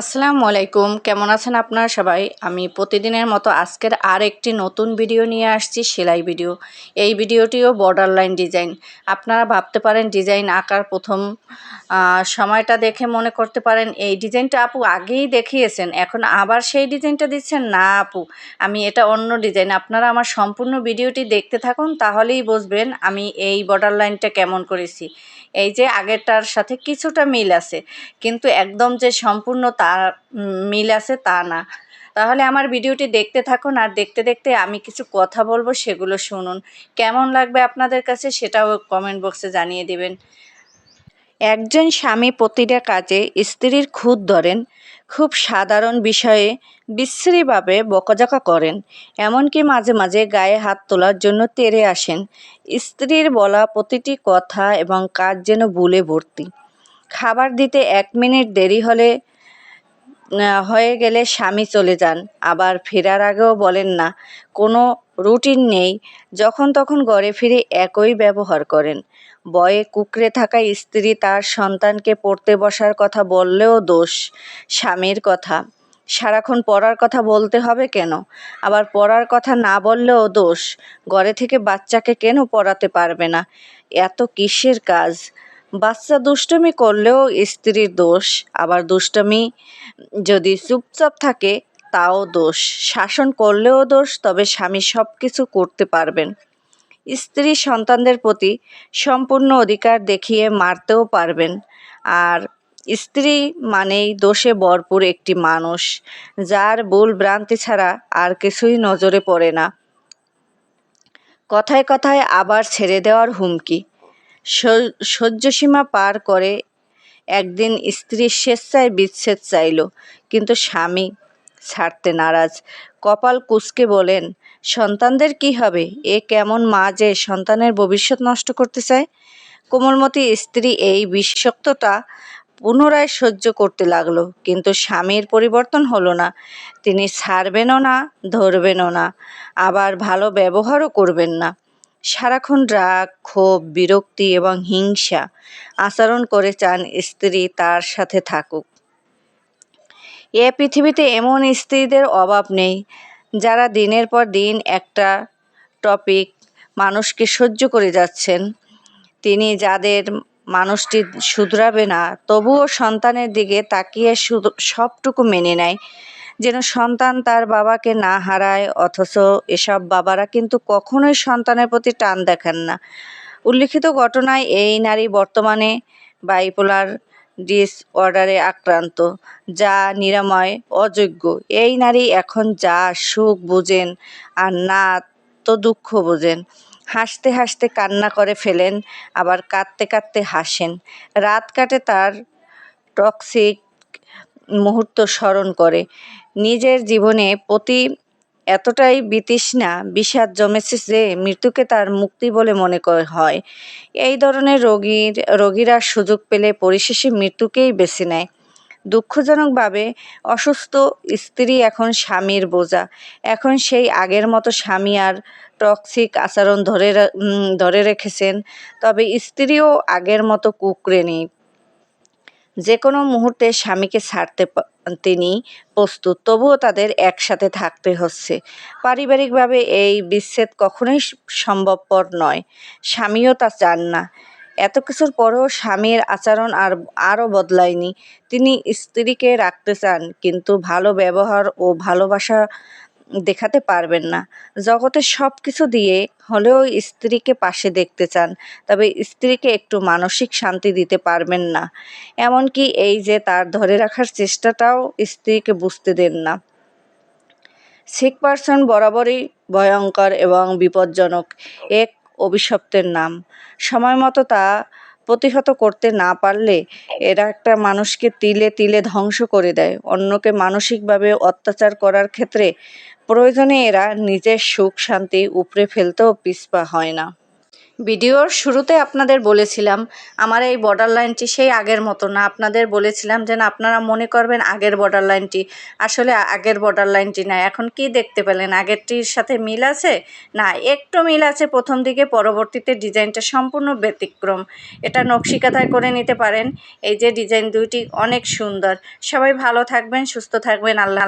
আসসালামু আলাইকুম। কেমন আছেন আপনারা সবাই? আমি প্রতিদিনের মতো আজকের আর একটি নতুন ভিডিও নিয়ে আসছি, সেলাই ভিডিও। এই ভিডিওটিও বর্ডার লাইন ডিজাইন আপনারা ভাবতে পারেন ডিজাইন আঁকার প্রথম সময়টা দেখে মনে করতে পারেন, এই ডিজাইনটা আপু আগেই দেখিয়েছেন, এখন আবার সেই ডিজাইনটা দিচ্ছেন? না আপু, আমি এটা অন্য ডিজাইন আপনারা আমার সম্পূর্ণ ভিডিওটি দেখতে থাকুন, তাহলেই বুঝবেন আমি এই বর্ডার লাইনটা কেমন করেছি। এই যে আগেরটার সাথে কিছুটা মিল আছে, কিন্তু একদম যে সম্পূর্ণ তা মিল আছে তা না। তাহলে আমার ভিডিওটি দেখতে থাকুন আর দেখতে দেখতে আমি কিছু কথা বলব সেগুলো শুনুন। কেমন লাগবে আপনাদের কাছে সেটাও কমেন্ট বক্সে জানিয়ে দেবেন। একজন স্বামী প্রতিটা কাজে স্ত্রীর খুদ ধরেন খুব সাধারণ বিষয়ে বিশ্রীভাবে বকাঝকা করেন, এমনকি মাঝে মাঝে গায়ে হাত তোলার জন্য তেড়ে আসেন। স্ত্রীর বলা প্রতিটি কথা এবং কাজ যেন ভুলে ভর্তি। খাবার দিতে এক মিনিট দেরি হলে হয়ে গেলে স্বামী চলে যান। আবার ফেরার আগেও বলেন না, কোনো রুটিন নেই। যখন তখন ঘরে ফিরে একই ব্যবহার করেন। বয়ে কুকড়ে থাকা স্ত্রী তার সন্তানকে পড়তে বসার কথা বললেও দোষ স্বামীর কথা। সারাক্ষণ পড়ার কথা বলতে হবে কেন? আবার পড়ার কথা না বললেও দোষ। ঘরে থেকে বাচ্চাকে কেন পড়াতে পারবে না? এত কিসের কাজ? বাচ্চা দুষ্টুমি করলেও স্ত্রীর দোষ। আবার দুষ্টমি যদি চুপচাপ থাকে, তাও দোষ। শাসন করলেও দোষ, তবে স্বামী সব কিছু করতে পারবেন। স্ত্রী সন্তানদের প্রতি সম্পূর্ণ অধিকার দেখিয়ে মারতেও পারবেন। আর স্ত্রী মানেই দোষে ভরপুর একটি মানুষ, যার ভুল ভ্রান্তি ছাড়া আর কিছুই নজরে পড়ে না। কথায় কথায় আবার ছেড়ে দেওয়ার হুমকি। সহ্যসীমা পার করে একদিন স্ত্রী স্বেচ্ছায় বিচ্ছেদ চাইল, কিন্তু স্বামী ছাড়তে নারাজ। কপাল কুঁচকে বলেন, সন্তানদের কি হবে? এ কেমন মা যে সন্তানের ভবিষ্যৎ নষ্ট করতে চায়? কোমলমতি স্ত্রী এই বিষাক্তটা পুনরায় সহ্য করতে লাগল, কিন্তু স্বামীর পরিবর্তন হলো না। তিনি ছাড়বেনও না, ধরবেনও না, আবার ভালো ব্যবহারও করবেন না। সারাক্ষণ রাগ, ক্ষোভ, বিরক্তি এবং হিংসা আচরণ করে চান স্ত্রী তার সাথে থাকুক। এ পৃথিবীতে এমন স্ত্রীদের অভাব নেই, যারা দিনের পর দিন একটা টপিক মানুষকে সহ্য করে যাচ্ছেন। তিনি যাদের মানুষটি শুধরাবে না, তবুও সন্তানের দিকে তাকিয়ে সবটুকু মেনে নেয়। যেন সন্তান তার বাবাকে না হারায়, অথচ এসব বাবারা কিন্তু কখনোই সন্তানের প্রতি টান দেখান না। উল্লিখিত ঘটনায় এই নারী বর্তমানে বাইপোলার ডিসঅর্ডারে আক্রান্ত, যা নিরাময়, অযোগ্য। এই নারী এখন যা সুখ বোঝেন আর না তো দুঃখ বোঝেন। হাসতে হাসতে কান্না করে ফেলেন, আবার কাঁদতে কাঁদতে হাসেন। রাত কাটে তার টক্সিক মুহূর্ত স্মরণ করে। নিজের জীবনে প্রতি এতটাই বিতৃষ্ণা, বিষাদ জমেছে যে মৃত্যুকে তার মুক্তি বলে মনে হয়। এই ধরনের রোগীর, রোগীরা সুযোগ পেলে পরিশেষে মৃত্যুকেই বেছে নেয়। দুঃখজনকভাবে অসুস্থ স্ত্রী এখন স্বামীর বোঝা। এখন সেই আগের মতো স্বামী আর টক্সিক আচরণ ধরে ধরে রেখেছেন। তবে স্ত্রীও আগের মতো কুকড়ে নেই। যে কোনো মুহূর্তে স্বামীকে ছাড়তে তিনি প্রস্তুত, তবুও তাদের একসাথে থাকতে হচ্ছে। পারিবারিকভাবে এই বিচ্ছেদ কখনোই সম্ভবপর নয়। স্বামীও তা চান না। এত কিছুর পরেও স্বামীর আচরণ আর আরও বদলায়নি। তিনি স্ত্রীকে রাখতে চান, কিন্তু ভালো ব্যবহার ও ভালোবাসা দেখাতে পারবেন না। জগতে সব কিছু দিয়ে হলেও স্ত্রীকে পাশে দেখতে চান, তবে স্ত্রীকে একটু মানসিক শান্তি দিতে পারবেন না। এমনকি এই যে তার ধরে রাখার চেষ্টাটাও স্ত্রীকে বুঝতে দেন না। সিক পার্সন বরাবরই ভয়ঙ্কর এবং বিপজ্জনক, এক অভিশপ্তের নাম। সময় মতো তা প্রতিহত করতে না পারলে এরা একটা মানুষকে তিলে তিলে ধ্বংস করে দেয়। অন্যকে মানসিকভাবে অত্যাচার করার ক্ষেত্রে প্রয়োজনে এরা নিজের সুখ, শান্তি উপড়ে ফেলতেও পিছপা হয় না। ভিডিওর শুরুতে আপনাদের বলেছিলাম, আমার এই বর্ডার লাইনটি সেই আগের মতো না। আপনাদের বলেছিলাম যেন আপনারা মনে করবেন আগের বর্ডার লাইনটি আসলে আগের বর্ডার লাইনটি না। এখন কি দেখতে পেলেন? আগেরটির সাথে মিল আছে? না, একটু মিল আছে। প্রথম দিকে, পরবর্তীতে ডিজাইনটা সম্পূর্ণ ব্যতিক্রম। এটা নকশিকাথায় করে নিতে পারেন। এই যে ডিজাইন দুইটি অনেক সুন্দর। সবাই ভালো থাকবেন, সুস্থ থাকবেন। আল্লাহ